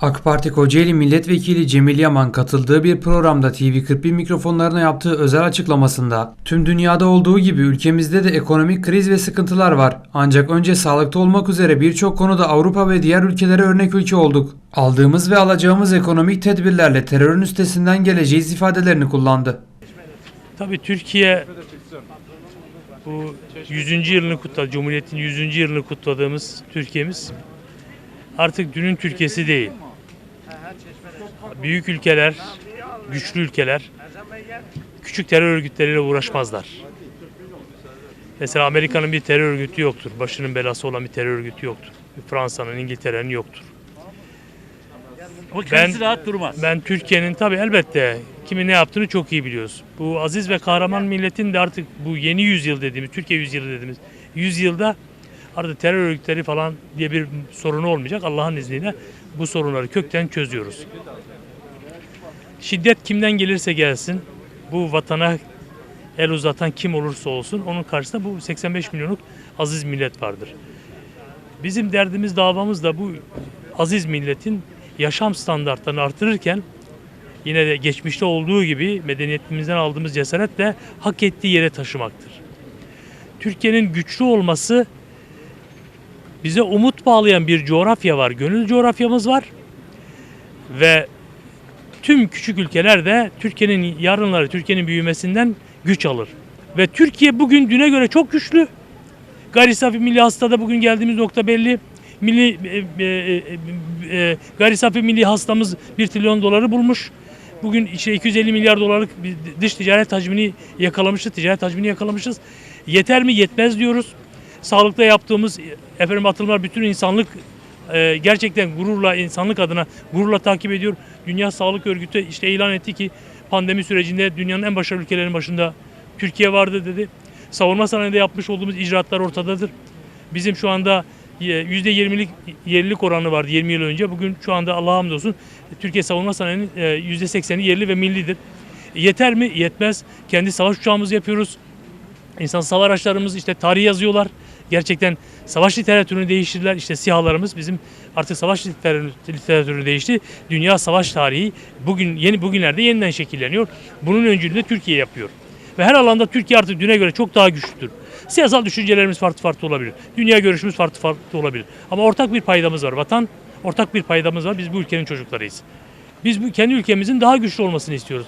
AK Parti Kocaeli Milletvekili Cemil Yaman katıldığı bir programda TV41 mikrofonlarına yaptığı özel açıklamasında tüm dünyada olduğu gibi ülkemizde de ekonomik kriz ve sıkıntılar var. Ancak önce sağlıkta olmak üzere birçok konuda Avrupa ve diğer ülkelere örnek ülke olduk. Aldığımız ve alacağımız ekonomik tedbirlerle terörün üstesinden geleceğiz ifadelerini kullandı. Tabii Türkiye bu 100. yılını kutladı. Cumhuriyet'in 100. yılını kutladığımız Türkiye'miz artık dünün Türkiye'si değil. Büyük ülkeler, güçlü ülkeler küçük terör örgütleriyle uğraşmazlar. Mesela Amerika'nın bir terör örgütü yoktur. Başının belası olan bir terör örgütü yoktur. Fransa'nın, İngiltere'nin yoktur. O kendisi rahat durmaz. Ben Türkiye'nin tabii elbette kimin ne yaptığını çok iyi biliyoruz. Bu aziz ve kahraman milletin de artık bu yeni yüzyıl dediğimiz, Türkiye yüzyılı dediğimiz yüzyılda artık terör örgütleri falan diye bir sorunu olmayacak. Allah'ın izniyle bu sorunları kökten çözüyoruz. Şiddet kimden gelirse gelsin, bu vatana el uzatan kim olursa olsun onun karşısında bu 85 milyonluk aziz millet vardır. Bizim derdimiz, davamız da bu aziz milletin yaşam standartlarını artırırken yine de geçmişte olduğu gibi medeniyetimizden aldığımız cesaretle hak ettiği yere taşımaktır. Türkiye'nin güçlü olması bize umut bağlayan bir coğrafya var. Gönül coğrafyamız var. Ve tüm küçük ülkeler de Türkiye'nin yarınları, Türkiye'nin büyümesinden güç alır. Ve Türkiye bugün düne göre çok güçlü. Gayri safi milli hastada bugün geldiğimiz nokta belli. Milli e, e, e, e, gayri safi milli hastamız 1 trilyon doları bulmuş. Bugün işte 250 milyar dolarlık dış ticaret hacmini yakalamışız, ticaret hacmini yakalamışız. Yeter mi? Yetmez diyoruz. Sağlıkta yaptığımız efendim atılımlar bütün insanlık e, gerçekten gururla insanlık adına gururla takip ediyor. Dünya Sağlık Örgütü işte ilan etti ki pandemi sürecinde dünyanın en başarılı ülkelerinin başında Türkiye vardı dedi. Savunma sanayinde yapmış olduğumuz icraatlar ortadadır. Bizim şu anda %20'lik yerlilik oranı vardı 20 yıl önce. Bugün şu anda Allah'a hamdolsun Türkiye savunma sanayinin e, %80'i yerli ve millidir. Yeter mi? Yetmez. Kendi savaş uçağımızı yapıyoruz. İnsan hava araçlarımız işte tarih yazıyorlar. Gerçekten savaş literatürünü değiştirdiler. İşte sihalarımız bizim artık savaş literatürü, değişti. Dünya savaş tarihi bugün yeni bugünlerde yeniden şekilleniyor. Bunun öncülüğünü Türkiye yapıyor. Ve her alanda Türkiye artık düne göre çok daha güçlüdür. Siyasal düşüncelerimiz farklı farklı olabilir. Dünya görüşümüz farklı farklı olabilir. Ama ortak bir paydamız var. Vatan ortak bir paydamız var. Biz bu ülkenin çocuklarıyız. Biz bu kendi ülkemizin daha güçlü olmasını istiyoruz.